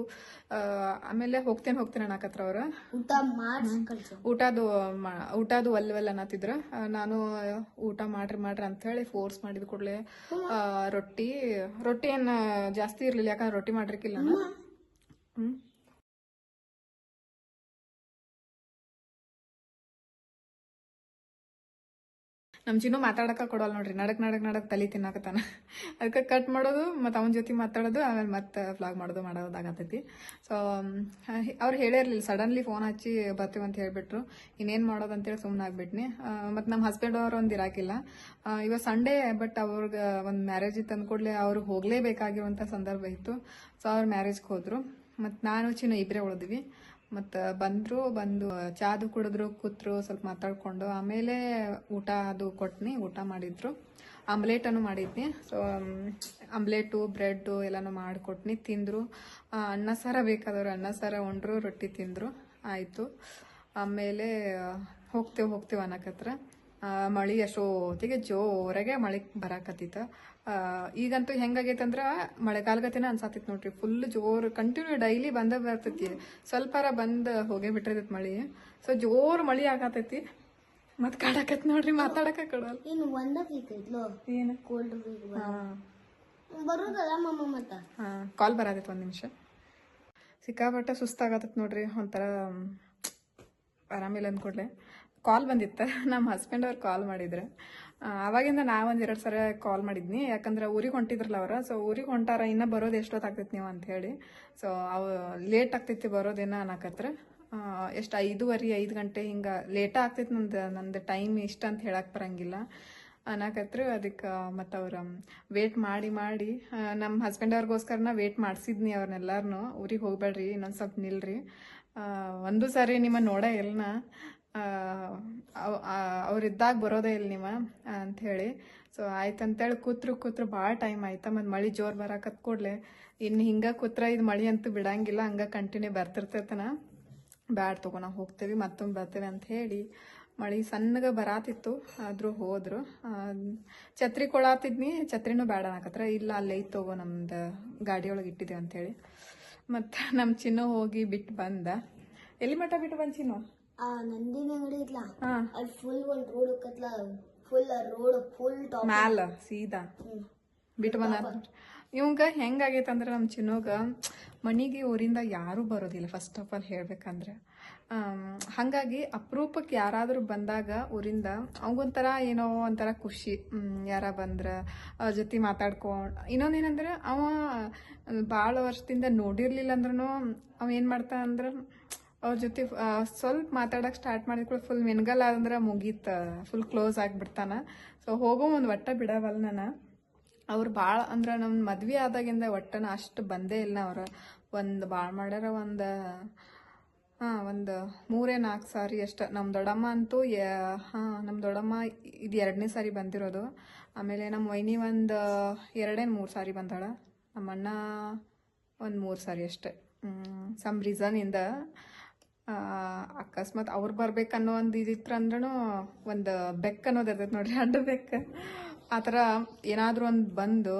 ಆಮೇಲೆ ಹೋಗ್ತೇನೆ ಹೋಗ್ತೇನೆ ಅನ್ನಕತ್ರ ಅವ್ರ. ಊಟದು ಊಟದು ಒಲ್ಲೆ ಅನ್ನತ್ತಿದ್ರ. ನಾನು ಊಟ ಮಾಡ್ರಿ ಮಾಡ್ರಿ ಅಂತ ಹೇಳಿ ಫೋರ್ಸ್ ಮಾಡಿದ ಕೂಡಲೇ ರೊಟ್ಟಿ ರೊಟ್ಟಿ ಏನು ಜಾಸ್ತಿ ಇರ್ಲಿಲ್ಲ ಯಾಕಂದ್ರೆ ರೊಟ್ಟಿ ಮಾಡಿರ್ಕಿಲ್ಲ ಹ್ಮ್. ನಮ್ ಚಿನ್ನು ಮಾತಾಡಕ ಕೊಡೋಲ್ಲ ನೋಡ್ರಿ. ನಡಕ್ ನಡಕ್ ನಡಕ್ ತಲೆ ತಿನ್ನಾಕತ್ತಾನ. ಅದಕ್ಕೆ ಕಟ್ ಮಾಡೋದು ಮತ್ತು ಅವನ ಜೊತೆ ಮಾತಾಡೋದು, ಆಮೇಲೆ ಮತ್ತೆ ಫ್ಲಾಗ್ ಮಾಡೋದು ಮಾಡೋದಾಗತ್ತೈತಿ ಸೊ ಅವ್ರು ಹೇಳಿರಲಿಲ್ಲ ಸಡನ್ಲಿ ಫೋನ್ ಹಚ್ಚಿ ಬರ್ತೀವಿ ಅಂತ ಹೇಳಿಬಿಟ್ರು. ಇನ್ನೇನು ಮಾಡೋದು ಅಂತೇಳಿ ಸುಮ್ಮನೆ ಆಗ್ಬಿಟ್ನಿ ಮತ್ತು ನಮ್ಮ ಹಸ್ಬೆಂಡ್ ಅವರು ಒಂದು ಇರಾಕಿಲ್ಲ. ಇವಾಗ ಸಂಡೇ ಬಟ್ ಅವ್ರಿಗೆ ಒಂದು ಮ್ಯಾರೇಜ್ ಇತ್ತು ಅಂದ್ಕೂಡ್ಲೆ ಅವ್ರು ಹೋಗಲೇಬೇಕಾಗಿರುವಂಥ ಸಂದರ್ಭ ಇತ್ತು. ಸೊ ಅವ್ರು ಮ್ಯಾರೇಜ್ಗೆ ಹೋದರು. ಮತ್ತು ನಾನು ಚಿನ್ನ ಇಬ್ಬರೇ ಉಳಿದ್ವಿ. ಮತ್ತು ಬಂದರು, ಬಂದು ಚಾದು ಕುಡಿದ್ರು, ಕೂತ್ರು, ಸ್ವಲ್ಪ ಮಾತಾಡ್ಕೊಂಡು ಆಮೇಲೆ ಊಟ ಅದು ಕೊಟ್ನಿ, ಊಟ ಮಾಡಿದ್ರು. ಆಮ್ಲೇಟನ್ನು ಮಾಡಿದ್ನಿ. ಸೊ ಆಮ್ಲೇಟು, ಬ್ರೆಡ್ಡು ಎಲ್ಲಾನು ಮಾಡಿಕೊಟ್ನಿ, ತಿಂದರು. ಅನ್ನ ಸಾರ ಬೇಕಾದವ್ರು ಅನ್ನ ಸಾರ ಉಂಡ್ರು, ರೊಟ್ಟಿ ತಿಂದರು. ಆಯಿತು. ಆಮೇಲೆ ಹೋಗ್ತೇವೆ ಹೋಗ್ತೇವೆ ಅನ್ನಕತ್ರ ಮಳಿ ಅಷ್ಟೊತ್ತಿಗೆ ಜೋರಾಗೆ ಮಳೆ ಬರಾಕತ್ತಿತ್ತ. ಈಗಂತೂ ಹೆಂಗಾಗೈತೆ ಅಂದ್ರೆ ಮಳೆಗಾಲಗತಿನ ಅನ್ಸಾತಿತ್ತು ನೋಡ್ರಿ ಫುಲ್ ಜೋರು ಕಂಟಿನ್ಯೂ ಡೈಲಿ ಬಂದ ಬರ್ತೈತಿ. ಸ್ವಲ್ಪಾರ ಬಂದ್ ಹೋಗೇ ಬಿಟ್ಟಿರ್ತೈತಿ ಮಳಿ. ಸೊ ಜೋರ್ ಮಳಿ ಆಗತೈತಿ. ಮತ್ ಕಾಡಕತ್ ನೋಡ್ರಿ ಮಾತಾಡಕ ಕೊಡಲ್ಲ.
ಇನ್ನು ಒಂದ ಬೇಕೈತ್ಲೋ
ಏನು?
ಕೋಲ್ಡ್ ಬೇಕು
ಹಾ.
ಬರೋದಲ್ಲ ಮಮ್ಮ ಮತ್ತ?
ಹಾ ಕಾಲ್ ಬರತೈತಿ ಒಂದ್ ನಿಮಿಷ. ಸಿಕ್ಕಾಪಟ್ಟೆ ಸುಸ್ತಾಗತ್ತ ನೋಡ್ರಿ ಒಂಥರ ಆರಾಮ ಆರಾಮಿಲ್ಲ ಅಂದ್ಕೊಡ್ಲೆ. ಕಾಲ್ ಬಂದಿತ್ತು. ನಮ್ಮ ಹಸ್ಬೆಂಡ್ ಅವ್ರು ಕಾಲ್ ಮಾಡಿದ್ರು. ಆವಾಗಿಂದ ನಾ ಒಂದು ಎರಡು ಸಲ ಕಾಲ್ ಮಾಡಿದ್ನಿ. ಯಾಕಂದ್ರೆ ಊರಿಗೆ ಹೊಂಟಿದ್ರಲ್ಲ ಅವ್ರು ಸೊ ಊರಿಗೆ ಹೊಂಟಾರ, ಇನ್ನೂ ಬರೋದು ಎಷ್ಟೊತ್ತಾಗ್ತೈತಿ ನೀವು ಅಂತ ಸೊ ಅವು ಲೇಟ್ ಆಗ್ತೈತಿ ಬರೋದೇನ ಅನ್ನಕತ್ರ. ಎಷ್ಟು ಐದುವರೆ, ಐದು ಗಂಟೆ ಹಿಂಗೆ ಲೇಟ ಆಗ್ತೈತಿ ನಂದು ನಂದು ಟೈಮ್ ಇಷ್ಟ ಅಂತ ಹೇಳಕ್ಕೆ ಬರಂಗಿಲ್ಲ. ಅನ್ನಕತ್ರ ಅದಕ್ಕೆ ಮತ್ತು ಅವ್ರು ವೇಟ್ ಮಾಡಿ ಮಾಡಿ ನಮ್ಮ ಹಸ್ಬೆಂಡ್ ಅವ್ರಿಗೋಸ್ಕರನ ವೇಟ್ ಮಾಡಿಸಿದ್ನಿ ಅವ್ರನ್ನೆಲ್ಲರನ್ನೂ ಊರಿಗೆ ಹೋಗ್ಬೇಡ್ರಿ, ಇನ್ನೊಂದು ಸ್ವಲ್ಪ ನಿಲ್ರಿ. ಒಂದು ಸಾರಿ ನಿಮ್ಮ ನೋಡ ಇಲ್ನ. ಅವ್ರಿದ್ದಾಗ ಬರೋದೇ ಇಲ್ಲ ನೀವು, ಅಂಥೇಳಿ. ಸೊ ಆಯ್ತು ಅಂತೇಳಿ ಕೂತ್ರು ಕೂತ್ರು ಭಾಳ ಟೈಮ್ ಆಯ್ತಾ, ಮತ್ತು ಮಳೆ ಜೋರು ಬರಾಕತ್ ಕೂಡಲೇ. ಇನ್ನು ಹಿಂಗೆ ಕೂತ್ರ ಇದು ಮಳೆ ಅಂತೂ ಬಿಡಂಗಿಲ್ಲ, ಹಂಗೆ ಕಂಟಿನ್ಯೂ ಬರ್ತಿರ್ತೈತನ. ಬ್ಯಾಡ್ ತಗೋ, ನಾವು ಹೋಗ್ತೇವೆ, ಮತ್ತೊಮ್ಮೆ ಬರ್ತೇವೆ ಅಂತ ಹೇಳಿ ಮಳೆ ಸಣ್ಣಗೆ ಬರಾತಿತ್ತು, ಆದರೂ ಹೋದ್ರು. ಛತ್ರಿ ಕೊಡಾತಿದ್ನಿ ಛತ್ರಿನೂ ಬೇಡ ಅನ್ನಕತ್ರ. ಇಲ್ಲ, ಅಲ್ಲೇ ತಗೋ, ನಮ್ದು ಗಾಡಿಯೊಳಗೆ ಇಟ್ಟಿದ್ದೇವೆ ಅಂಥೇಳಿ ಮತ್ತು ನಮ್ಮ ಚಿನ್ನ ಹೋಗಿ ಬಿಟ್ಟು ಬಂದ. ಎಲ್ಲಿ ಮಠ ಬಿಟ್ಟು ಬಂದ್ ಚಿನ್ನು?
ಆ ನಂದಿನ ಅಂಗಡಿ ಇತ್ಲ
ಹಾಂ.
ಅಲ್ಲಿ ಫುಲ್ ಒಂದ್ ರೋಡ್ ಹೋಗತ್ಲ ಫುಲ್ ರೋಡ್ ಫುಲ್ ಟಾಪ್
ಮ್ಯಾಲ ಸೀದಾ. ಬಿಟ್ಟು ಬಂದ ಇವಂಗ ಹೆಂಗಾಗೈತೆ ಅಂದ್ರೆ ನಮ್ಮ ಚಿನ್ನೋಗ ಮನೆಗೆ ಊರಿಂದ ಯಾರೂ ಬರೋದಿಲ್ಲ ಫಸ್ಟ್ ಆಫ್ ಆಲ್ ಹೇಳ್ಬೇಕಂದ್ರೆ. ಹಂಗಾಗಿ ಅಪರೂಪಕ್ಕೆ ಯಾರಾದರೂ ಬಂದಾಗ ಊರಿಂದ ಅವಂಗೊಂಥರ ಏನೋ ಒಂಥರ ಖುಷಿ ಯಾರ ಬಂದ್ರೆ ಅವ್ರ ಜೊತೆ ಮಾತಾಡ್ಕೊಂಡು ಇನ್ನೊಂದೇನಂದ್ರೆ ಅವ ಭಾಳ ವರ್ಷದಿಂದ ನೋಡಿರ್ಲಿಲ್ಲ ಅಂದ್ರೂ ಅವ ಏನು ಮಾಡ್ತಾ ಅಂದ್ರೆ ಅವ್ರ ಜೊತೆ ಸ್ವಲ್ಪ ಮಾತಾಡಕ್ಕೆ ಸ್ಟಾರ್ಟ್ ಮಾಡಿದ್ಕೂಡ ಫುಲ್ ಮೆನ್ಗಲ್ ಅಂದ್ರೆ ಮುಗೀತ ಫುಲ್ ಕ್ಲೋಸ್ ಆಗಿಬಿಡ್ತಾನ. ಸೊ ಹೋಗೋ ಒಂದು ಒಟ್ಟ ಬಿಡವಲ್ಲ ನಾನು. ಅವ್ರು ಭಾಳ ಅಂದ್ರೆ ನಮ್ಮ ಮದ್ವೆ ಆದಾಗಿಂದ ಒಟ್ಟನ ಅಷ್ಟು ಬಂದೇ ಇಲ್ಲ ಅವ್ರು. ಒಂದು ಭಾಳ ಮಾಡ್ಯಾರ ಒಂದು ಹಾಂ ಒಂದು ಮೂರೇ ನಾಲ್ಕು ಸಾರಿ ಅಷ್ಟ. ನಮ್ಮ ದೊಡ್ಡಮ್ಮ ಅಂತೂ ಹಾಂ ನಮ್ಮ ದೊಡ್ಡಮ್ಮ ಇದು ಎರಡನೇ ಸಾರಿ ಬಂದಿರೋದು. ಆಮೇಲೆ ನಮ್ಮ ವೈನಿ ಒಂದು ಎರಡೇನು ಮೂರು ಸಾರಿ ಬಂದಾಳ. ನಮ್ಮ ಅಣ್ಣ ಒಂದು ಮೂರು ಸಾರಿ ಅಷ್ಟೆ. ಸಮ್ ರೀಸನಿಂದ ಅಕಸ್ಮಾತ್ ಅವ್ರು ಬರ್ಬೇಕನ್ನೋ ಒಂದು ಇದಿತ್ತು ಅಂದ್ರೂ ಒಂದು ಬೆಕ್ ಅನ್ನೋದು ಇರ್ತೈತೆ ನೋಡ್ರಿ, ಅಡ್ಡ ಬೆಕ್ಕ ಆ ಥರ ಏನಾದರೂ ಒಂದು ಬಂದು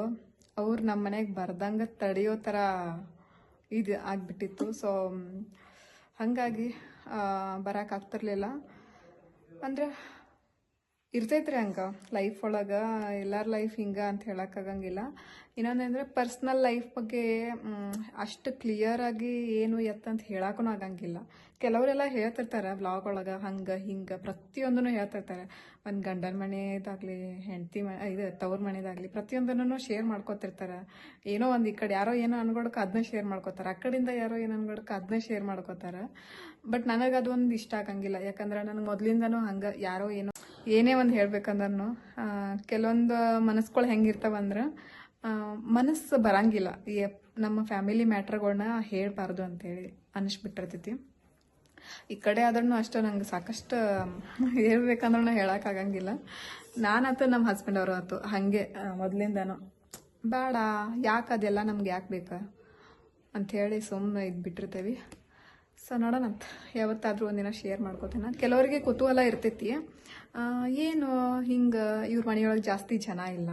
ಅವ್ರು ನಮ್ಮ ಮನೆಗೆ ಬರ್ದಂಗೆ ತಡೆಯೋ ಥರ ಇದು ಆಗಿಬಿಟ್ಟಿತ್ತು. ಸೊ ಹಾಗಾಗಿ ಬರೋಕ್ಕಾಗ್ತಿರ್ಲಿಲ್ಲ ಅಂದ್ರೆ ಇರ್ತೈತ್ರಿ ಹಂಗೆ. ಲೈಫ್ ಒಳಗೆ ಎಲ್ಲರ ಲೈಫ್ ಹಿಂಗೆ ಅಂತ ಹೇಳೋಕ್ಕಾಗಂಗಿಲ್ಲ ಇನ್ನೊಂದಂದ್ರೆ ಪರ್ಸ್ನಲ್ ಲೈಫ್ ಬಗ್ಗೆ ಮ್, ಅಷ್ಟು ಕ್ಲಿಯರಾಗಿ ಏನು ಎತ್ತಂತ ಹೇಳಕ್ಕೂ ಆಗಂಗಿಲ್ಲ. ಕೆಲವರೆಲ್ಲ ಹೇಳ್ತಿರ್ತಾರೆ ಬ್ಲಾಗ್ ಒಳಗೆ ಹಂಗೆ ಹಿಂಗೆ ಪ್ರತಿಯೊಂದನ್ನು ಹೇಳ್ತಿರ್ತಾರೆ. ಒಂದು ಗಂಡನ ಮನೆದಾಗಲಿ ಹೆಂಡತಿ ಮನೆ ಇದು ತವ್ರ ಮನೆದಾಗಲಿ ಪ್ರತಿಯೊಂದನ್ನು ಶೇರ್ ಮಾಡ್ಕೊತಿರ್ತಾರೆ. ಏನೋ ಒಂದು ಈ ಕಡೆ ಯಾರೋ ಏನೋ ಅನ್ಕೊಳಕ್ಕೆ ಅದನ್ನ ಶೇರ್ ಮಾಡ್ಕೋತಾರೆ. ಆ ಕಡೆಯಿಂದ ಯಾರೋ ಏನು ಅನ್ಕೊಳಕ್ಕೆ ಅದನ್ನ ಶೇರ್ ಮಾಡ್ಕೋತಾರೆ. ಬಟ್ ನನಗೆ ಅದೊಂದು ಇಷ್ಟ ಆಗಂಗಿಲ್ಲ. ಯಾಕಂದ್ರೆ ನನಗೆ ಮೊದಲಿಂದನೂ ಹಂಗೆ ಯಾರೋ ಏನೋ ಏನೇ ಒಂದು ಹೇಳ್ಬೇಕಂದ್ರೂ ಕೆಲವೊಂದು ಮನಸ್ಗಳು ಹೆಂಗಿರ್ತಾವಂದ್ರೆ ಮನಸ್ಸು ಬರಂಗಿಲ್ಲ. ನಮ್ಮ ಫ್ಯಾಮಿಲಿ ಮ್ಯಾಟ್ರ್ಗಳನ್ನ ಹೇಳಬಾರ್ದು ಅಂತೇಳಿ ಅನಿಸ್ಬಿಟ್ಟಿರ್ತೈತಿ. ಈ ಕಡೆ ಆದ್ರೂ ಅಷ್ಟು ನಂಗೆ ಸಾಕಷ್ಟು ಹೇಳ್ಬೇಕಂದ್ರೂ ಹೇಳೋಕ್ಕಾಗಂಗಿಲ್ಲ ನಾನಂತೂ ನಮ್ಮ ಹಸ್ಬೆಂಡ್ ಅವರು ಆಯ್ತು ಹಾಗೆ ಮೊದಲಿಂದನೂ, ಬೇಡ, ಯಾಕೆ ಅದೆಲ್ಲ ನಮ್ಗೆ ಯಾಕೆ ಬೇಕಾ? ಅಂಥೇಳಿ ಸುಮ್ಮನೆ ಇದು ಬಿಟ್ಟಿರ್ತೇವೆ ಸೊ ನೋಡೋಣ. ಯಾವತ್ತಾದರೂ ಒಂದಿನ ಶೇರ್ ಮಾಡ್ಕೋತೇನೆ. ಕೆಲವರಿಗೆ ಕುತೂಹಲ ಇರ್ತೈತಿ. ಏನು ಹಿಂಗೆ ಇವ್ರ ಮನೆಯೊಳಗೆ ಜಾಸ್ತಿ ಜನ ಇಲ್ಲ.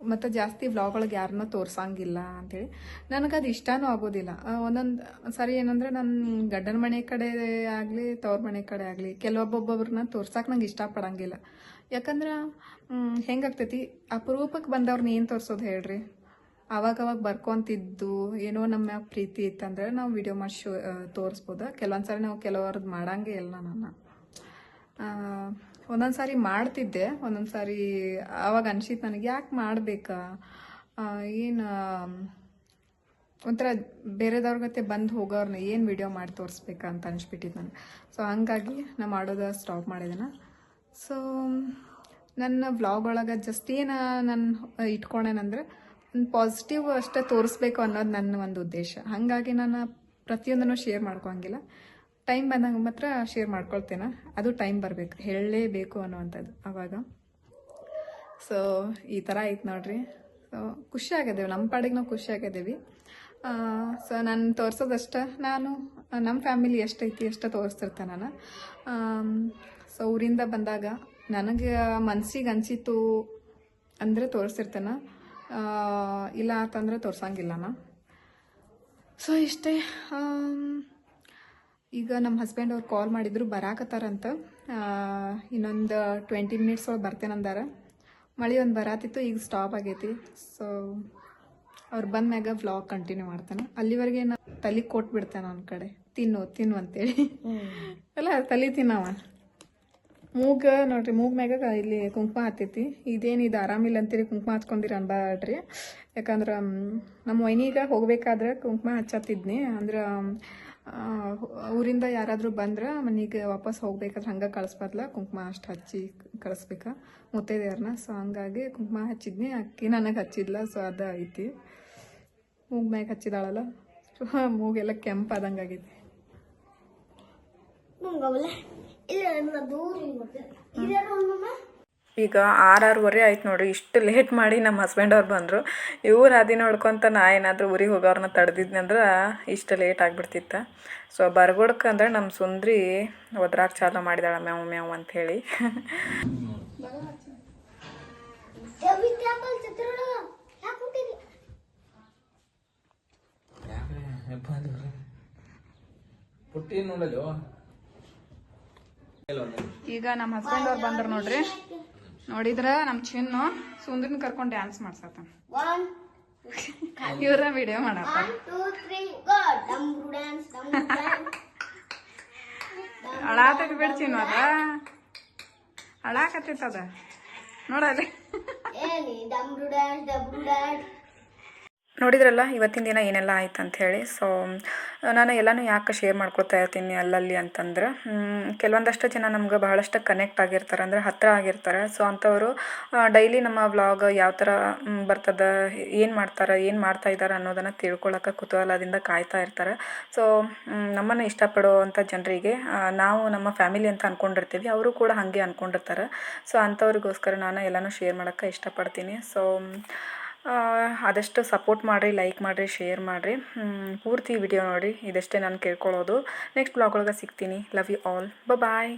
ಮತ್ತು ಜಾಸ್ತಿ ವ್ಲಾಗ್ ಒಳಗೆ ಯಾರನ್ನೂ ತೋರ್ಸಂಗಿಲ್ಲ ಅಂತೇಳಿ. ನನಗದು ಇಷ್ಟನೂ ಆಗೋದಿಲ್ಲ. ಒಂದೊಂದು, ಸರಿ ಏನಂದ್ರೆ ನನ್ನ ಗಡ್ಡನ ಮನೆ ಕಡೆ ಆಗಲಿ, ತವ್ರ ಮನೆ ಕಡೆ ಆಗಲಿ ಕೆಲವೊಬ್ಬೊಬ್ಬೊಬ್ರನ್ನ ತೋರ್ಸಕ್ಕೆ ನಂಗೆ ಇಷ್ಟಪಡಂಗಿಲ್ಲ. ಯಾಕಂದ್ರೆ ಹೆಂಗಾಗ್ತೈತಿ? ಅಪರೂಪಕ್ಕೆ ಬಂದವ್ರನ್ನ ಏನು ತೋರಿಸೋದು ಹೇಳ್ರಿ? ಅವಾಗ ಅವಾಗ ಬರ್ಕೊಂತಿದ್ದು ಏನೋ ನಮ್ಮ ಪ್ರೀತಿ ಇತ್ತಂದ್ರೆ ನಾವು ವಿಡಿಯೋ ಮಾಡಿ ಶೋ ತೋರಿಸ್ಬೋದು. ಕೆಲವೊಂದು ಸಾರಿ ನಾವು ಕೆಲವರದ್ದು ಮಾಡಂಗೆ ಇಲ್ಲ ನಾನು ಒಂದೊಂದು ಸಾರಿ ಮಾಡ್ತಿದ್ದೆ ಒಂದೊಂದು ಸಾರಿ ಅವಾಗ ಅನ್ಸಿತ್ತು ನನಗೆ ಯಾಕೆ ಮಾಡಬೇಕಾ? ಏನು ಒಂಥರ ಬೇರೆದವ್ರ ಗತೆ ಬಂದು ಹೋಗೋರ್ನ ಏನು ವಿಡಿಯೋ ಮಾಡಿ ತೋರಿಸ್ಬೇಕಾ ಅಂತ ಅನಿಸ್ಬಿಟ್ಟಿದ್ದು ನನಗೆ. ಸೊ ಹಂಗಾಗಿ ನಾನು ಮಾಡೋದು ಸ್ಟಾಪ್ ಮಾಡಿದ್ದೇನೆ ಸೊ ನನ್ನ ವ್ಲಾಗ್ ಒಳಗೆ ಜಸ್ಟ್ ಏನು ನಾನು ಇಟ್ಕೊಂಡೇನಂದ್ರೆ ಪಾಸಿಟಿವ್ ಅಷ್ಟೇ ತೋರಿಸ್ಬೇಕು ಅನ್ನೋದು ನನ್ನ ಒಂದು ಉದ್ದೇಶ. ಹಾಗಾಗಿ ನಾನು ಪ್ರತಿಯೊಂದನ್ನು ಶೇರ್ ಮಾಡ್ಕೊಂಗಿಲ್ಲ ಟೈಮ್ ಬಂದಾಗ ಮಾತ್ರ ಶೇರ್ ಮಾಡ್ಕೊಳ್ತೇನೆ. ಅದು ಟೈಮ್ ಬರಬೇಕು. ಹೇಳಲೇಬೇಕು ಅನ್ನುವಂಥದ್ದು ಆವಾಗ ಸೊ ಈ ಥರ ಐತೆ ನೋಡ್ರಿ. ಸೊ ಖುಷಿ ಆಗಿದ್ದೇವೆ ನಮ್ಮ ಪಾಡಿಗೆ ನಾವು ಖುಷಿ ಆಗಿದ್ದೇವೆ ಸೊ ನಾನು ತೋರಿಸೋದಷ್ಟ. ನಾನು ನಮ್ಮ ಫ್ಯಾಮಿಲಿ ಎಷ್ಟೈತಿ ಎಷ್ಟು ತೋರಿಸ್ತಿರ್ತೇನೆ ನಾನು. ಸೊ ಊರಿಂದ ಬಂದಾಗ ನನಗೆ ಮನ್ಸಿಗೆ ಅನಿಸಿತು ಅಂದರೆ ತೋರಿಸ್ತಿರ್ತೇನೆ ಆ, ಇಲ್ಲ ಅಂತಂದರೆ ತೋರ್ಸಂಗಿಲ್ಲ ನಾ ಸೊ ಇಷ್ಟೇ ಈಗ ನಮ್ಮ ಹಸ್ಬೆಂಡ್ ಅವ್ರು ಕಾಲ್ ಮಾಡಿದ್ರು ಬರಾಕತ್ತಾರಂತ. ಇನ್ನೊಂದು ಟ್ವೆಂಟಿ ಮಿನಿಟ್ಸ್ ಒಳಗೆ ಬರ್ತೇನಂದಾರ ಮಳೆ ಒಂದು ಬರಾತಿತ್ತು ಈಗ ಸ್ಟಾಪ್ ಆಗೈತಿ. ಸೊ ಅವ್ರು ಬಂದ್ಮ್ಯಾಗ ವ್ಲಾಗ್ ಕಂಟಿನ್ಯೂ ಮಾಡ್ತಾನೆ. ಅಲ್ಲಿವರೆಗೆ ನಾನು ತಲೆ ಕೊಟ್ಬಿಡ್ತೇನೆ ನನ್ನ ಕಡೆ. ತಿನ್ನು ತಿನ್ನು ಅಂತೇಳಿ. ಅಲ್ಲ ತಲೆ ತಿನ್ನವ. ಮೂಗ ನೋಡ್ರಿ, ಮೂಗ್ ಮ್ಯಾಗ ಇಲ್ಲಿ ಕುಂಕುಮ ಹತ್ತೈತಿ ಇದೇನು ಇದು ಆರಾಮಿಲ್ಲ ಅಂತೀರಿ, ಕುಂಕುಮ ಹಚ್ಕೊಂಡಿರ ಅನ್ಬಾಡ್ರಿ ಯಾಕಂದ್ರೆ ನಮ್ಮ ವೈನಿಗ ಹೋಗ್ಬೇಕಾದ್ರೆ ಕುಂಕುಮ ಹಚ್ಚತ್ತಿದ್ನಿ. ಅಂದ್ರೆ ಊರಿಂದ ಯಾರಾದರೂ ಬಂದ್ರೆ ಮನೆಗೆ ವಾಪಸ್ ಹೋಗ್ಬೇಕಾದ್ರೆ ಹಂಗೆ ಕಳಿಸ್ಬಾರ್ಲ. ಕುಂಕುಮ ಅಷ್ಟು ಹಚ್ಚಿ ಕಳಿಸ್ಬೇಕಾ. ಮುತ್ತೈದೆಯವ್ರನ್ನ ಸೊ ಹಂಗಾಗಿ ಕುಂಕುಮ ಹಚ್ಚಿದ್ನಿ. ಅಕ್ಕಿ ನನಗೆ ಹಚ್ಚಿದ್ಲ. ಸೊ ಅದ ಐತಿ. ಮೂಗ್ ಮ್ಯಾಗ ಹಚ್ಚಿದಾಳಲ್ಲ. ಮೂಗೆಲ್ಲ ಕೆಂಪಾದಂಗೆ ಆಗೈತಿ
ಈಗ ಆರಾರುವರೆ ಆಯ್ತು ನೋಡ್ರಿ ಇಷ್ಟು ಲೇಟ್ ಮಾಡಿ ನಮ್ಮ ಹಸ್ಬೆಂಡ್ ಅವ್ರು ಬಂದರು. ಇವ್ರು ಹಾದಿ ನೋಡ್ಕೊಂತ ನಾ ಏನಾದರೂ ಊರಿಗೆ ಹೋಗೋರನ್ನ ತಡೆದಿದ್ನಿ ಅಂದ್ರೆ ಇಷ್ಟು ಲೇಟ್ ಆಗಿಬಿಡ್ತಿತ್ತು. ಸೊ ಬರ್ಗೊಡ್ಕ ಅಂದ್ರೆ ನಮ್ಮ ಸುಂದ್ರಿ ಒದ್ರಾಕ್ ಚಾಲು ಮಾಡಿದಾಳ ಮ್ಯಾವ್ ಮ್ಯಾವ್ ಅಂತ ಹೇಳಿ.
ಪುಟ್ಟಿ ನೋಡಲು
ಈಗ ನಮ್ಮ ಹಸ್ಬೆಂಡ್ ಅವ್ರು ಬಂದ್ರು ನೋಡ್ರಿ. ನೋಡಿದ್ರ ನಮ್ಮ ಚಿನ್ನು ಸುಂದ್ರನ್ ಕರ್ಕೊಂಡು ಡ್ಯಾನ್ಸ್ ಮಾಡ್ಸತ್ತ. ಇವ್ರ ವಿಡಿಯೋ
ಮಾಡಪ್ಪ.
ಅಳಾತೈತಿ ಬಿಡ್ ಚಿನ್ನು ಅದ. ಅಳಾಕತ್ತೈತದ ನೋಡಲ್ಲಿ
ಏನಿ ಡಂಬ್ರು ಡ್ಯಾನ್ಸ್ ಡಬ್ರು ಡ್ಯಾನ್ಸ್
ನೋಡಿದ್ರಲ್ಲ, ಇವತ್ತಿನ ದಿನ ಏನೆಲ್ಲ ಆಯ್ತು ಅಂತ ಹೇಳಿ. ಸೊ ನಾನು ಎಲ್ಲನೂ ಯಾಕೆ ಶೇರ್ ಮಾಡ್ಕೊತಾ ಇರ್ತೀನಿ ಅಲ್ಲಲ್ಲಿ ಅಂತಂದ್ರೆ ಕೆಲವೊಂದಷ್ಟು ಜನ ನಮ್ಗೆ ಬಹಳಷ್ಟು ಕನೆಕ್ಟ್ ಆಗಿರ್ತಾರೆ, ಅಂದರೆ ಹತ್ತಿರ ಆಗಿರ್ತಾರೆ. ಸೊ ಅಂಥವರು ಡೈಲಿ ನಮ್ಮ ವ್ಲಾಗ್ ಯಾವ ಥರ ಬರ್ತದೆ, ಏನು ಮಾಡ್ತಾರೆ, ಏನು ಮಾಡ್ತಾ ಇದ್ದಾರೆ ಅನ್ನೋದನ್ನು ತಿಳ್ಕೊಳ್ಳೋಕೆ ಕುತೂಹಲದಿಂದ ಕಾಯ್ತಾ ಇರ್ತಾರೆ. ಸೊ ನಮ್ಮನ್ನು ಇಷ್ಟಪಡುವಂಥ ಜನರಿಗೆ ನಾವು ನಮ್ಮ ಫ್ಯಾಮಿಲಿ ಅಂತ ಅಂದ್ಕೊಂಡಿರ್ತೀವಿ ಅವರು ಕೂಡ ಹಾಗೆ ಅಂದ್ಕೊಂಡಿರ್ತಾರೆ ಸೊ ಅಂಥವ್ರಿಗೋಸ್ಕರ ನಾನು ಎಲ್ಲನೂ ಶೇರ್ ಮಾಡೋಕ್ಕೆ ಇಷ್ಟಪಡ್ತೀನಿ. ಸೊ ಆದಷ್ಟು ಸಪೋರ್ಟ್ ಮಾಡಿರಿ, ಲೈಕ್ ಮಾಡಿರಿ, ಶೇರ್ ಮಾಡಿರಿ. ಪೂರ್ತಿ ವಿಡಿಯೋ ನೋಡಿ ಇದಷ್ಟೇ ನಾನು ಕೇಳ್ಕೊಳ್ಳೋದು. ನೆಕ್ಸ್ಟ್ ಬ್ಲಾಗ್ ಒಳಗೆ ಸಿಗ್ತೀನಿ. Love you all. ಬಾಯ್